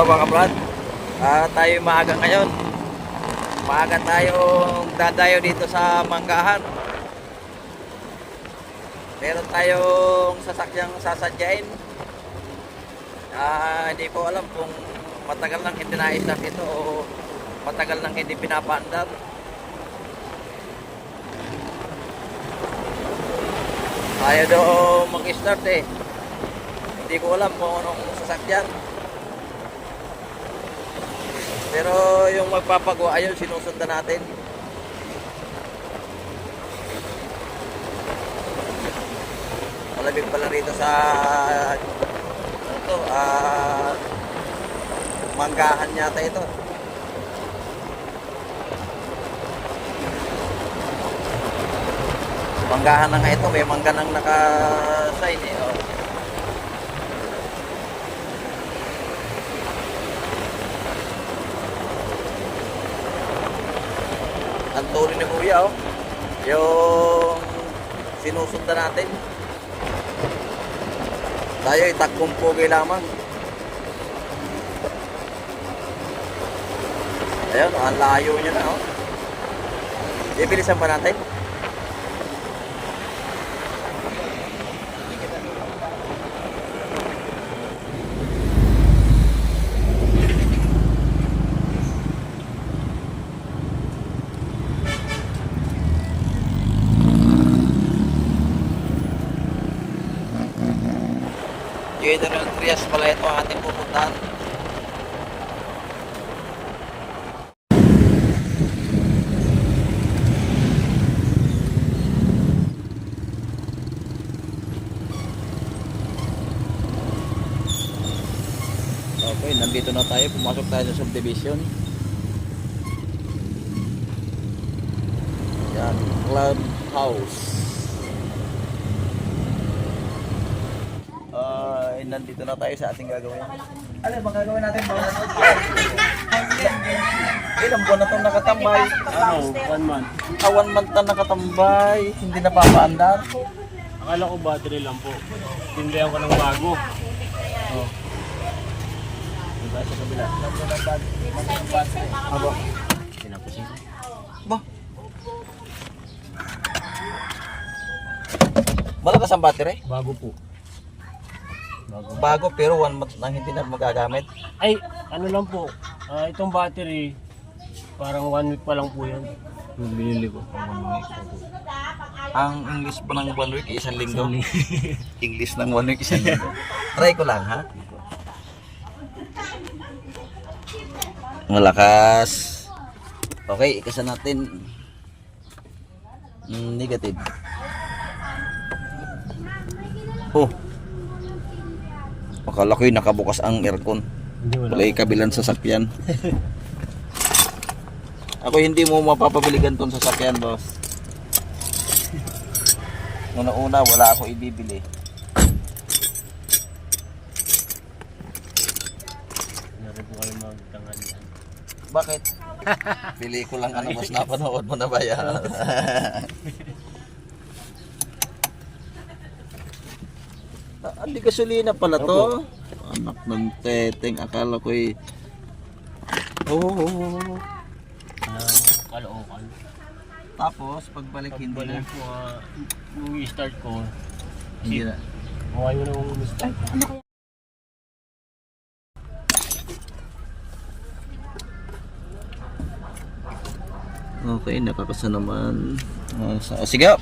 Yo mga brad, ah, tayo maaga ngayon. Maaga tayong dadayo dito sa Manggahan. Meron tayong sasakyang sasadyain. Ah, hindi ko alam kung matagal nang hindi naisap ito o matagal nang hindi pinapaandar. Ayaw daw mag-start eh. Hindi ko alam kung anong sasakyan. Pero yung magpapagawa ayun, sinusundan natin. Malamig pala rito sa ano to, ah manggahan yata ito. Manggahan na nga ito, may mangga nang naka-sign eh. Oh. Ang tuloy ni Kuya oh. Yung sinusundan natin. Tayo itakbong pugi lamang. Ayun, ang layo niya na oh. Bibilisan pa natin. General Trias pala ito ang ating pupuntahan. Okay, nandito na tayo. Pumasok tayo sa subdivision. Yan, clubhouse. Ay, nandito na tayo sa ating gagawin. Ano bang gagawin natin? Ilang buwan na itong nakatambay? Ano, one month. Ah, one month na nakatambay. Hindi na papaandar. Akala ko battery lang po. Tindihan ko ng bago. Oh. Diba sa kabila? Aba. Tinapusin ko. Ba? Malakas ang battery? Bago po. Bago. Pero one month na hindi na magagamit. Ay, ano lang po. Ah, itong battery, parang one week pa lang po yan. Yung binili ko. Pang one week pa po. Ang English po ng one week, isang linggo. English ng one week, isang linggo. Try ko lang, ha? Malakas. Okay, ikasa natin. Mm, negative. Oh. Akala ko'y nakabukas ang aircon. Wala. Kabilang sasakyan. Ako hindi mo mapapabiligan tong sasakyan, boss. Una-una, wala ako ibibili. Bakit? Pili ko lang ano, boss. Napanood mo na ba yan? Ah, Hindi gasolina pala to. Anak ng teteng. Akala ko'y... Oh, Na kalookan. Tapos, pagbalik hindi na. Pagbalik po, ah, nung i-start ko, Hindi na. okay mo na kung start. Okay, nakakasa naman. Uh, sa, sige,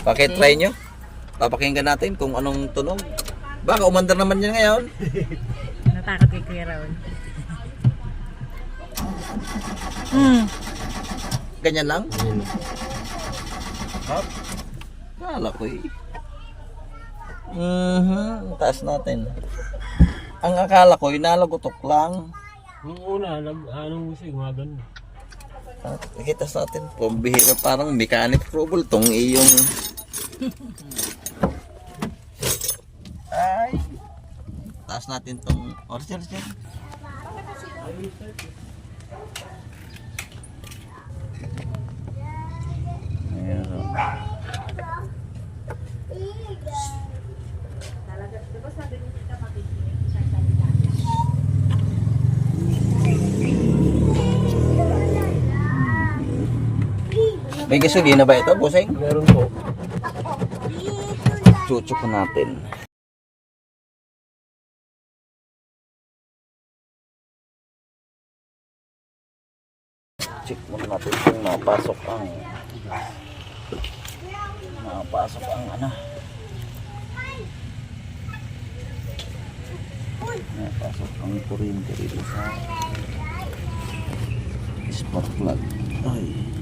pakitry nyo. Papakinggan natin kung anong tunog. Baka umandar naman yan ngayon. Natakot kay Kuya Raul. Hmm. Ganyan lang. Ayun. Hop. Kala ko eh. Mhm, taas natin. Ang akala ko, inalagotok lang. Nung una, nag, anong musik, mga ganun. Ah, Nakita sa natin, pambihira parang mechanic trouble tong iyong... taas natin tong oh, oras oras yan meron May gasolina ba ito, Buseng? Meron po. Chuchok natin. Natin kung napasok ang napasok ang ano. Napasok ang kuryente dito sa spark plug. Ay.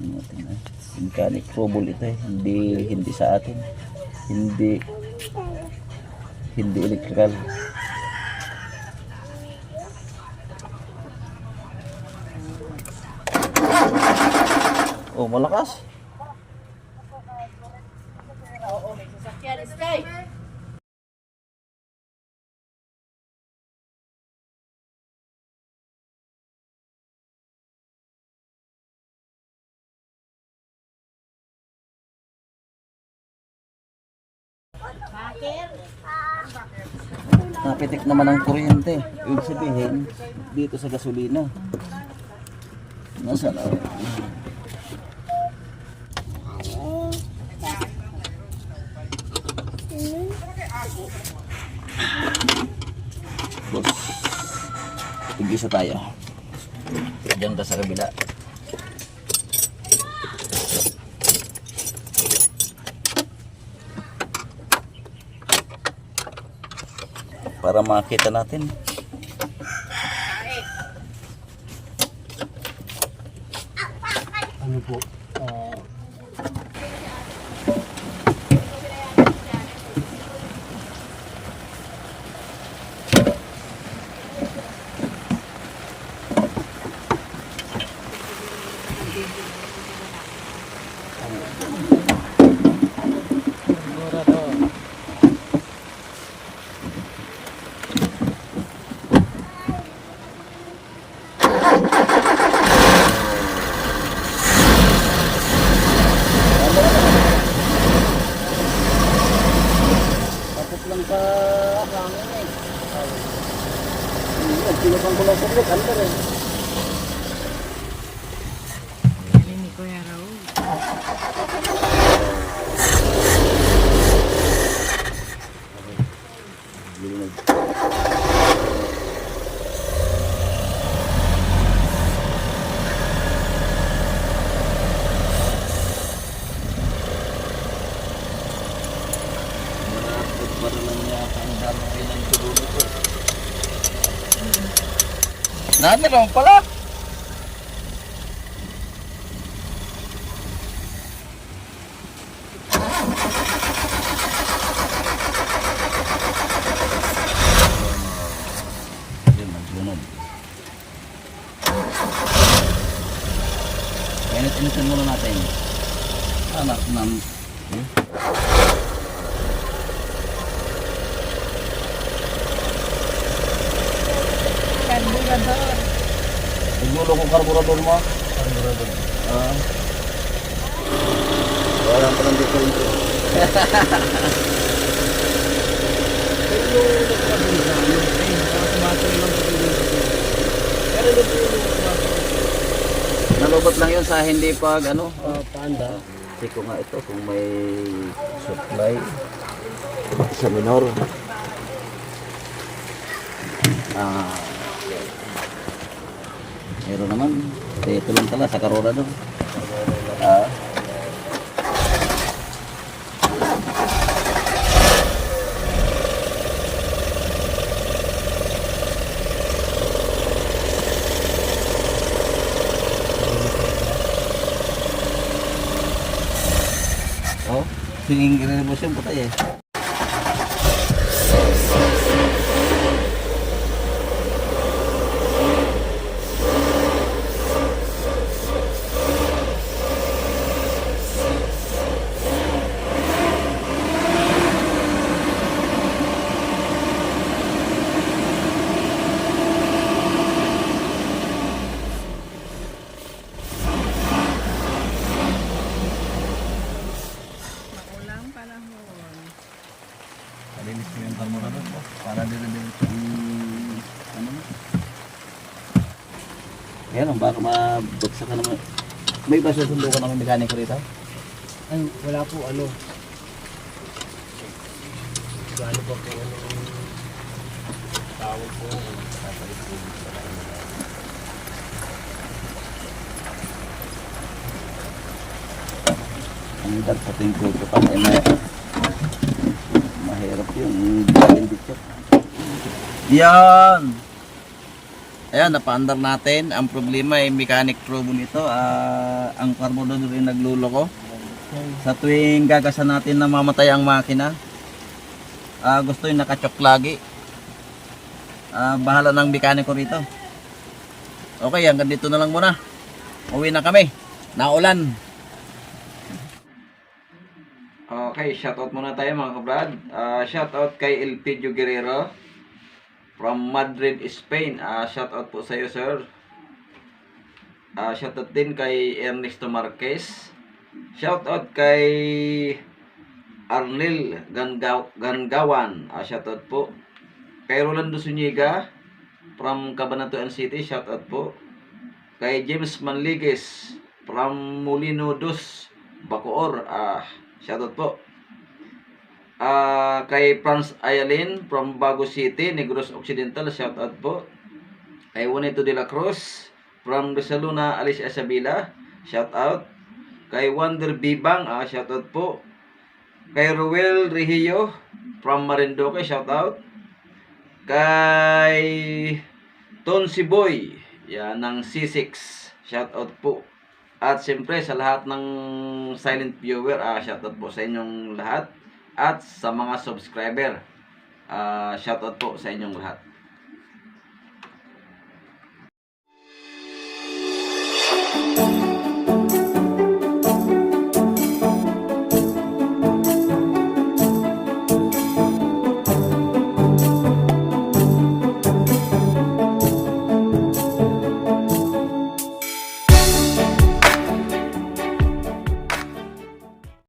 Ano natin, ah, Mechanic trouble ito eh. Hindi, hindi sa atin. Hindi, hindi electrical. Oh, malakas. Napitik naman ang kuryente. Ibig sabihin, dito sa gasolina. Nasaan na? Boss, tig-isa tayo. Diyan ka sa kabila. Para makita natin. Ano po? Hindi, pinapang ko lang sa blik. Ano ka rin? Galing ni Kuya Raul. Malapit pa rin lang yata ang dami ng kilometer. Nami naman pala. Init-initin muna natin. Anak ng... Hmm? Nagulo kong karburador mo. karburador. Ah. Wala pa lang dito. Nalobot lang yun sa hindi pag ano. Ah, panda. Check ko nga ito kung may supply sa minor. Ah. Meron naman. Ito lang pala sa Karora doon. Ah. Oh, singing rebus yung putay eh. Malinis ko yung carburetor ko. Para dire-diretso ang ano mo. Yan, baka mabagsak ka naman. May ba susundo ka naman mekaniko rito? Ay, wala po ano. Gano pa po ano. Tawag po. Ang dapating ko ko pa ay may mahirap yung galing dito. Yan! Ayan, napaandar natin. Ang problema ay mechanic trouble ito. Ah, ang carburetor rin nagluloko. Sa tuwing gagasan natin na mamatay ang makina, ah, gusto yung nakachok lagi. Ah, bahala ng mekaniko rito. Okay, hanggang dito na lang muna. Uwi na kami. Naulan. Okay, shoutout muna tayo mga kabrad. Uh, shoutout kay Elpidio Guerrero from Madrid, Spain. Uh, shoutout po sa iyo, sir. Uh, shoutout din kay Ernesto Marquez. Shoutout kay Arnel Gangaw Gangawan. Uh, shoutout po. Kay Rolando Zuniga from Cabanatuan City. Shoutout po. Kay James Manligues from Molino Dos, Bacoor. Ah, shoutout po. Ah, kay Franz Ayalin from Bago City, Negros Occidental, shoutout po. Kay Juanito de la Cruz from Resaluna, Alicia Sabila, shoutout. Kay Wonder Bibang, ah, shoutout po. Kay Ruel Regio from Marinduque, shoutout. Kay Tonsi Boy, yan ng C6, shoutout po. At siyempre sa lahat ng silent viewer, ah, shoutout po sa inyong lahat. At sa mga subscriber, ah, shoutout po sa inyong lahat.